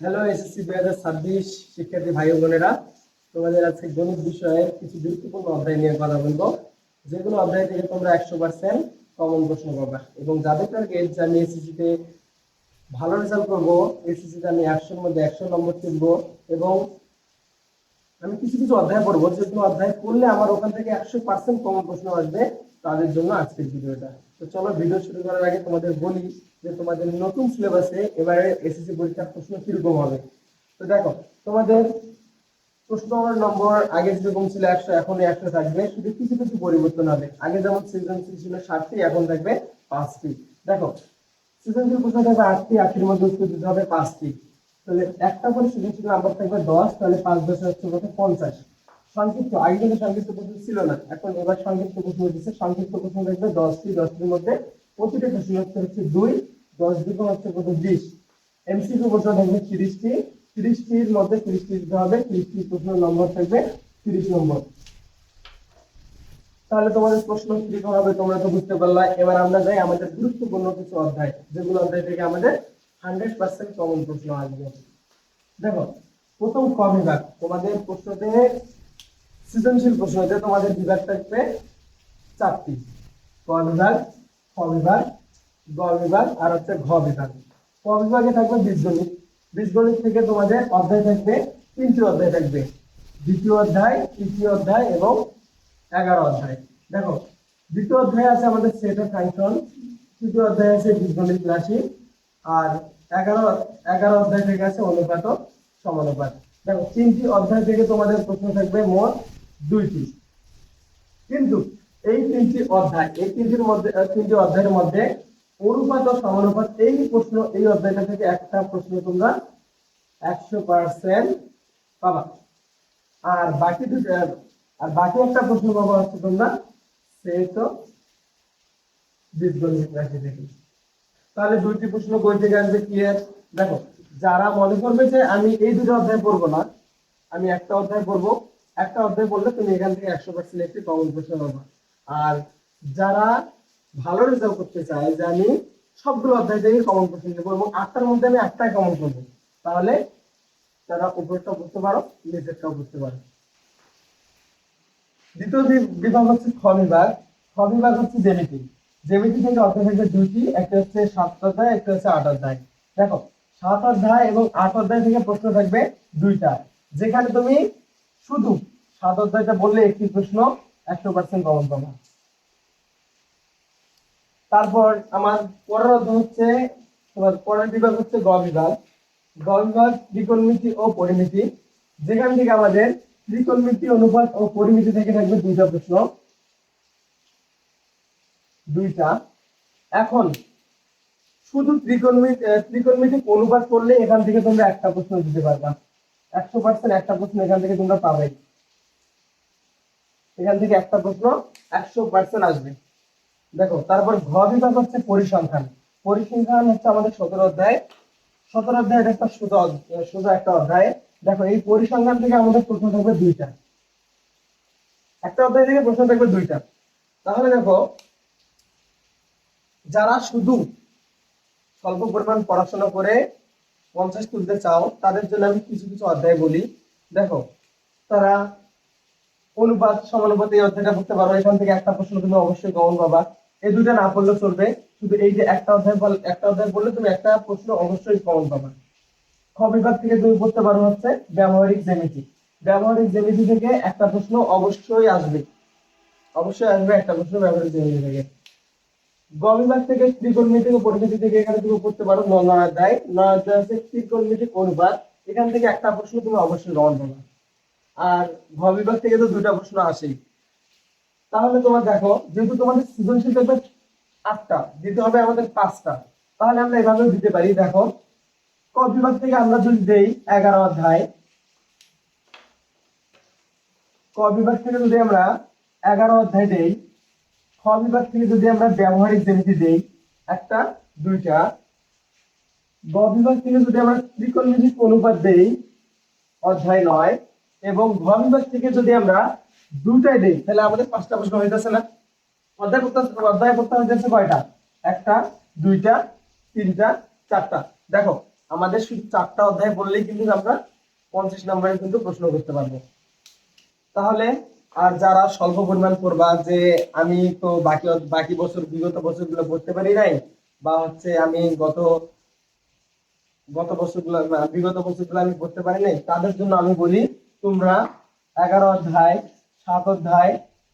Hello SSC দুই হাজার ছাব্বিশ শিক্ষার্থী ভাই বোনেরা। তোমাদের আজকে গণিত বিষয়ে কিছু গুরুত্বপূর্ণ অধ্যায় নিয়ে কথা বলব। যেগুলো অধ্যায় থেকে তোমরা একশো পার্সেন্ট কমন প্রশ্ন পাবা এবং যাদের টার্গেট যে আমি এসএসসি তে ভালো রেজাল্ট করব এসএসসি তে আমি একশোর মধ্যে একশো নম্বর তুলবো এবং আমি কিছু কিছু অধ্যায় পড়ব। যেগুলো অধ্যায় পড়লে আমার ওখান থেকে একশো পার্সেন্ট কমন প্রশ্ন আসবে তাদের জন্য আজকের ভিডিওটা। তো চলো, ভিডিও শুরু করার আগে তোমাদের বলি যে তোমাদের নতুন সিলেবাসে এবারে এসএসসি পরীক্ষার প্রশ্ন কীরকম হবে? তো দেখো, তোমাদের প্রশ্ন নম্বর আগে যেরকম ছিল একশো, এখন একশো থাকবে। শুধু কিছু কিছু পরিবর্তন হবে। আগে যেমন সৃজনশীল ছিল ষাটটি, এখন থাকবে পাঁচটি। দেখো সৃজনশীল প্রশ্ন থাকবে আটটি, আটটির মধ্যে উত্তর দিতে হবে পাঁচটি। তাহলে একটা করে সৃজনশীল নাম্বার থাকবে দশ, তাহলে পাঁচ দশ হচ্ছে কত? পঞ্চাশ। সংক্ষিপ্ত, আগে কিন্তু সংক্ষিপ্ত প্রশ্ন ছিল না। এখন এবার সংক্ষিপ্ত প্রশ্ন দিচ্ছে। সংক্ষিপ্ত প্রশ্ন থাকবে দশটি, দশটির মধ্যে প্রতিটা প্রশ্ন হচ্ছে হচ্ছে দুই, দশ দুটো হচ্ছে কত? বিশ। এমসিকিউ প্রশ্ন থাকবে তিরিশটি। তিরিশটির মধ্যে তিরিশটি দিতে হবে। তিরিশটি প্রশ্ন নম্বর থাকবে তিরিশ নম্বর। তাহলে তোমাদের প্রশ্ন কীরকম হবে তোমরা তো বুঝতে পারলা। এবার আমরা যাই আমাদের গুরুত্বপূর্ণ কিছু অধ্যায়। যেগুলো অধ্যায় থেকে আমাদের হান্ড্রেড পার্সেন্ট কমন প্রশ্ন আসবে। দেখো, প্রথম ক বিভাগ। তোমাদের প্রশ্নতে সৃজনশীল প্রশ্নতে তোমাদের বিভাগ থাকবে চারটি। ক বিভাগ বিভাগ, গ বিভাগ আর হচ্ছে ঘ বিভাগ। ক বিভাগে থাকবে বীজগণিত। বীজগণিত থেকে তোমাদের অধ্যায় থাকবে তিনটি অধ্যায় থাকবে। দ্বিতীয় অধ্যায়, তৃতীয় অধ্যায় এবং এগারো অধ্যায়। দেখো, দ্বিতীয় অধ্যায় আছে আমাদের সেট অফ ফাংশন তৃতীয় অধ্যায় আছে বীজগণিত রাশি, আর এগারো এগারো অধ্যায় থেকে আছে অনুপাত সমানুপাত। দেখো, তিনটি অধ্যায় থেকে তোমাদের প্রশ্ন থাকবে মোট দুইটি। কিন্তু এই তিনটি অধ্যায়, এই তিনটির মধ্যে তিনটি অধ্যায়ের মধ্যে অনুপাত ও সমানুপাত, এই প্রশ্ন, এই অধ্যায়টা থেকে একটা প্রশ্ন তোমরা একশো পার্সেন্ট পাবা। আর বাকি দুটো, আর বাকি একটা প্রশ্ন পাবা হচ্ছে তোমরা সেই তো বীজগণিত থেকে। তাহলে দুইটি প্রশ্ন বই থেকে আসবে ক্লিয়ার দেখো, যারা মনে করবে যে আমি এই দুটো অধ্যায় পড়ব না, আমি একটা অধ্যায় পড়ব, একটা অধ্যায় পড়লে তুমি এখান থেকে একশো পার্সেন্ট একটি কমন প্রশ্ন পাবা। আর যারা ভালো রেজাল্ট করতে চায়, যে আমি সবগুলো অধ্যায় থেকে কমন প্রশ্ন নেব এবং আটটার মধ্যে আমি একটাই কমন করব তাহলে তারা উপরটা বুঝতে পারো, নিচেরটাও বুঝতে পারো। দ্বিতীয় বিভাগ হচ্ছে খ বিভাগ। খ বিভাগ হচ্ছে জ্যামিতি। জ্যামিতি থেকে অধ্যায় থাকবে দুইটি, একটা হচ্ছে সাত অধ্যায়, একটা হচ্ছে আট অধ্যায়। দেখো, সাত অধ্যায় এবং আট অধ্যায় থেকে প্রশ্ন থাকবে দুইটা। যেখানে তুমি শুধু সাত অধ্যায়টা বললে একটি প্রশ্ন একশো পার্সেন্ট কমন তারপর আমার পরের হচ্ছে তোমার পরের বিভাগ হচ্ছে গ বিভাগ। গ বিভাগ ত্রিকোণমিতি ও পরিমিতি। যেখান থেকে আমাদের ত্রিকোণমিতি অনুপাত ও পরিমিতি থেকে থাকবে দুইটা প্রশ্ন। দুইটা। এখন শুধু ত্রিকোণমিতি আহ, ত্রিকোণমিতিক অনুপাত করলে এখান থেকে তোমরা একটা প্রশ্ন দিতে পারবা। একশো পার্সেন্ট একটা প্রশ্ন এখান থেকে তোমরা পাবে। এখান থেকে একটা প্রশ্ন, একশো পার্সেন্ট আসবে। দেখো, তারপর ঘ বিভাগ হচ্ছে পরিসংখ্যান। পরিসংখ্যান হচ্ছে আমাদের সতেরো অধ্যায়। সতেরো অধ্যায় একটা সোজা সোজা একটা অধ্যায়। দেখো, এই পরিসংখ্যান থেকে আমাদের প্রশ্ন থাকবে দুইটা। একটা অধ্যায় থেকে প্রশ্ন থাকবে দুইটা। তাহলে দেখো, যারা শুধু স্বল্প পরিমাণ পড়াশোনা করে পঞ্চাশ তুলতে চাও, তাদের জন্য আমি কিছু কিছু অধ্যায় বলি। দেখো, তারা অনুপাত সমানুপাত এই অধ্যায়টা পড়তে পারো এখান থেকে একটা প্রশ্ন তুমি অবশ্যই কমন পাবা এই দুইটা না পড়লেও চলবে, শুধু এই যে একটা অধ্যায় পড়লে- একটা অধ্যায় পড়লে তুমি একটা প্রশ্ন অবশ্যই কমন পাবা। খ বিভাগ থেকে তুমি পড়তে পারো হচ্ছে ব্যবহারিক জ্যামিতি। ব্যবহারিক জ্যামিতি থেকে একটা প্রশ্ন অবশ্যই আসবে। অবশ্যই আসবে একটা প্রশ্ন ব্যবহারিক জ্যামিতি থেকে। গ বিভাগ থেকে ত্রিকোণমিতিক পরিমিতি থেকে এখানে তুমি পড়তে পারো ন নয় অধ্যায়। নয় অধ্যায় হচ্ছে ত্রিকোণমিতিক অনুপাত এখান থেকে একটা প্রশ্ন তুমি অবশ্যই কমন পাবা আর ভ বিভাগ থেকে তো দুইটা প্রশ্ন আসেই। তাহলে তোমার দেখো, যেহেতু তোমাদের সৃজনশীল থাকবে আটটা, দিতে হবে আমাদের পাঁচটা। তাহলে আমরা এভাবে দিতে পারি। দেখো, ক বিভাগ থেকে আমরা যদি দেই এগারো অধ্যায়, ক বিভাগ থেকে যদি আমরা এগারো অধ্যায় দেই, খ বিভাগ থেকে যদি আমরা ব্যবহারিক জ্যামিতি দেই, একটা, দুইটা, গ বিভাগ থেকে যদি আমরা ত্রিকোণমিতিক অনুপাত দেই, অধ্যায় নয় এবং ঘ থেকে যদি আমরা দুটাই দিই, তাহলে আমাদের পাঁচটা প্রশ্ন হইতেছে না? অধ্যায় পড়তে অধ্যায় পড়তে হইতেছে কয়টা? একটা, দুইটা, তিনটা, চারটা। দেখো, আমাদের শুধু চারটা অধ্যায় বললেই কিন্তু আমরা পঞ্চাশ নম্বরে কিন্তু প্রশ্ন করতে পারব। তাহলে, আর যারা স্বল্প পরিমাণ পড়বা, যে আমি তো বাকি বাকি বছর, বিগত বছরগুলো পড়তে পারি নাই, বা হচ্ছে আমি গত গত বছরগুলো, বিগত বছরগুলো আমি পড়তে পারি নাই, তাদের জন্য আমি বলি তোমরা এগারো অধ্যায়, সাত অধ্যায়,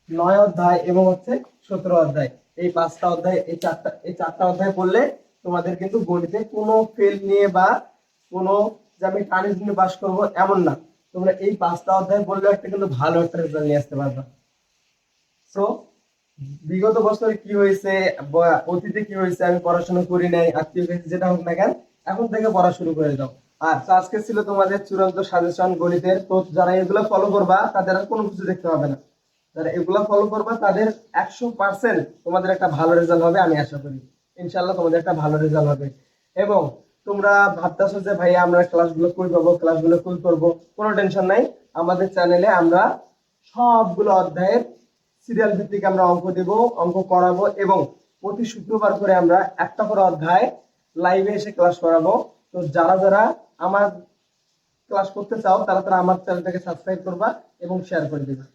নয় অধ্যায় এবং হচ্ছে সতেরো অধ্যায়। এই পাঁচটা অধ্যায়, এই চারটা এই চারটা অধ্যায় পড়লে তোমাদের কিন্তু গণিতে কোনো ফেল নিয়ে বা কোনো যে আমি টানি দিনে পাস করব এমন না। তোমরা এই পাঁচটা অধ্যায় পড়লে একটা কিন্তু ভালো একটা রেজাল্ট নিয়ে আসতে পারবে। সো বিগত বছরে কি হয়েছে অতীতে কি হয়েছে, আমি পড়াশোনা করি নাই, আত্মীয় যেটা হোক না কেন, এখন থেকে পড়া শুরু করে দাও। আর আজকে ছিল তোমাদের চূড়ান্ত সাজেশন গণিতের তো যারা এগুলো ফলো করবা, তাদের আর কোনো কিছু দেখতে হবে না। যারা এগুলো ফলো করবা, তাদের একশো পার্সেন্ট তোমাদের একটা ভালো রেজাল্ট হবে, আমি আশা করি। ইনশাল্লাহ তোমাদের একটা ভালো রেজাল্ট হবে। এবং তোমরা ভাবতেছো যে ভাই আমরা ক্লাসগুলো কই পাবো ক্লাসগুলো কই করব। কোনো টেনশন নাই। আমাদের চ্যানেলে আমরা সবগুলো অধ্যায়ের সিরিয়াল ভিত্তিক আমরা অঙ্ক দেব, অঙ্ক করাবো এবং প্রতি শুক্রবার করে আমরা একটা করে অধ্যায় লাইভে এসে ক্লাস করাবো। তো যারা যারা আমার ক্লাস করতে চাও, তারা তারা আমার চ্যানেলটাকে সাবস্ক্রাইব করবা এবং শেয়ার করে দিবা।